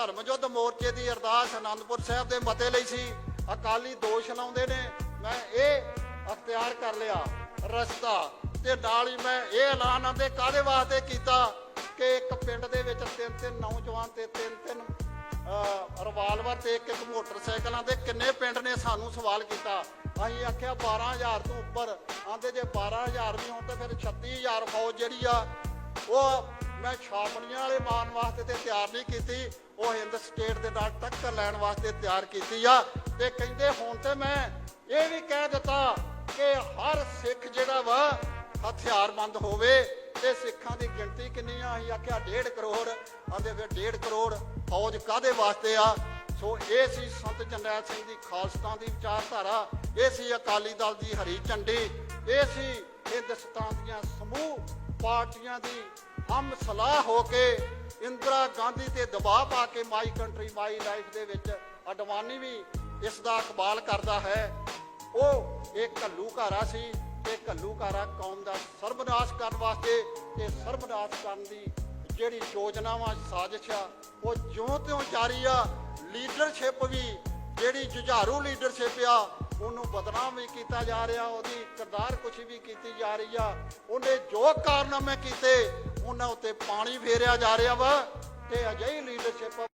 ਧਰਮ ਯੁੱਧ ਮੋਰਚੇ ਦੀ ਅਰਦਾਸ ਆਨੰਦਪੁਰ ਸਾਹਿਬ ਦੇ ਮਤੇ ਲਈ ਸੀ। ਅਕਾਲੀ ਦੋਸ਼ ਲਾਉਂਦੇ ਨੇ। ਮੈਂ ਇਹ ਅਖਤਿਆਰ ਕਰ ਲਿਆ ਰਸਤਾ ਤੇ ਨਾਲ ਹੀ ਮੈਂ ਇਹ ਐਲਾਨ ਆਂਦੇ ਕਾਦੇ ਵਾਸਤੇ ਕੀਤਾ ਕਿ ਇੱਕ ਪਿੰਡ ਦੇ ਵਿੱਚ ਤਿੰਨ ਤਿੰਨ ਨੌਜਵਾਨ ਤੇ ਤਿੰਨ ਤਿੰਨ ਅਹ, ਰਿਵਾਲਵਰ ਤੇ ਇੱਕ ਇੱਕ ਮੋਟਰਸਾਈਕਲਾਂ ਤੇ ਕਿੰਨੇ ਪਿੰਡ ਨੇ ਸਾਨੂੰ ਸਵਾਲ ਕੀਤਾ। ਅਸੀਂ ਆਖਿਆ 12000 ਤੋਂ ਉੱਪਰ। ਆਂਦੇ ਜੇ 12000 ਵੀ ਹੋਣ ਤਾਂ ਫਿਰ 36000 ਫੌਜ ਜਿਹੜੀ ਆ ਉਹ ਮੈਂ ਛਾਪੜੀਆਂ ਵਾਲੇ ਮਾਰਨ ਵਾਸਤੇ ਤੇ ਤਿਆਰ ਨਹੀਂ ਕੀਤੀ, ਉਹ ਹਿੰਦ ਸਟੇਟ ਦੇ ਨਾਲ ਟੱਕਰ ਲੈਣ ਵਾਸਤੇ ਤਿਆਰ ਕੀਤੀ ਆ। ਤੇ ਕਹਿੰਦੇ ਹੁਣ ਤੇ ਮੈਂ ਇਹ ਵੀ ਕਹਿ ਦਿੱਤਾ ਕਿ ਹਰ ਸਿੱਖ ਜਿਹੜਾ ਵਾ, ਹਥਿਆਰਬੰਦ ਹੋਵੇ, ਤੇ ਸਿੱਖਾਂ ਦੀ ਗਿਣਤੀ ਕਿੰਨੀ ਆ? ਅਸੀਂ ਆਖਿਆ 1.5 ਕਰੋੜ। ਆਂਦੇ ਫਿਰ 1.5 ਕਰੋੜ ਫੌਜ ਕਾਦੇ ਵਾਸਤੇ ਆ? ਸੋ ਇਹ ਸੀ ਸੰਤ ਜਰਨੈਲ ਸਿੰਘ ਦੀ ਖਾਲਸਾ ਦੀ ਵਿਚਾਰਧਾਰਾ, ਇਹ ਸੀ ਅਕਾਲੀ ਦਲ ਦੀ ਹਰੀ ਝੰਡੀ, ਇਹ ਸੀ ਹਿੰਦੁਸਤਾਨ ਦੀਆਂ ਸਮੂਹ ਪਾਰਟੀਆਂ ਦੀ ਹਮ ਸਲਾਹ ਹੋ ਕੇ ਇੰਦਰਾ ਗਾਂਧੀ ਤੇ ਦਬਾਅ ਪਾ ਕੇ ਮਾਈ ਕੰਟਰੀ, ਮਾਈ ਲਾਈਫ ਦੇ ਵਿੱਚ ਅਡਵਾਨੀ ਵੀ ਇਸ ਦਾ ਇਕਬਾਲ ਕਰਦਾ ਹੈ। ਉਹ ਇੱਕ ਘੱਲੂਘਾਰਾ ਸੀ ਤੇ ਘੱਲੂਘਾਰਾ ਕੌਮ ਦਾ ਸਰਬਨਾਸ਼ ਕਰਨ ਵਾਸਤੇ ਤੇ ਸਰਬਨਾਸ਼ ਕਰਨ ਦੀ ਜਿਹੜੀ ਯੋਜਨਾਵਾਂ, ਸਾਜ਼ਿਸ਼ ਆ ਉਹ ਜਿਉਂ ਤਿਉਂ ਜਾਰੀ ਆ। ਲੀਡਰਸ਼ਿਪ ਵੀ ਜਿਹੜੀ ਜੁਝਾਰੂ ਲੀਡਰਸ਼ਿਪ ਆ, ਉਹਨੂੰ ਬਦਨਾਮ ਵੀ ਕੀਤਾ ਜਾ ਰਿਹਾ, ਉਹਦੀ ਕਿਰਦਾਰ ਕੁਛ ਵੀ ਕੀਤੀ ਜਾ ਰਹੀ ਆ। ਉਹਨੇ ਜੋ ਕਾਰਨਾਮੇ ਕੀਤੇ ਉਹਨਾਂ ਉੱਤੇ ਪਾਣੀ ਫੇਰਿਆ ਜਾ ਰਿਹਾ ਵਾ ਤੇ ਅਜਿਹੀ ਲੀਡਰਸ਼ਿਪ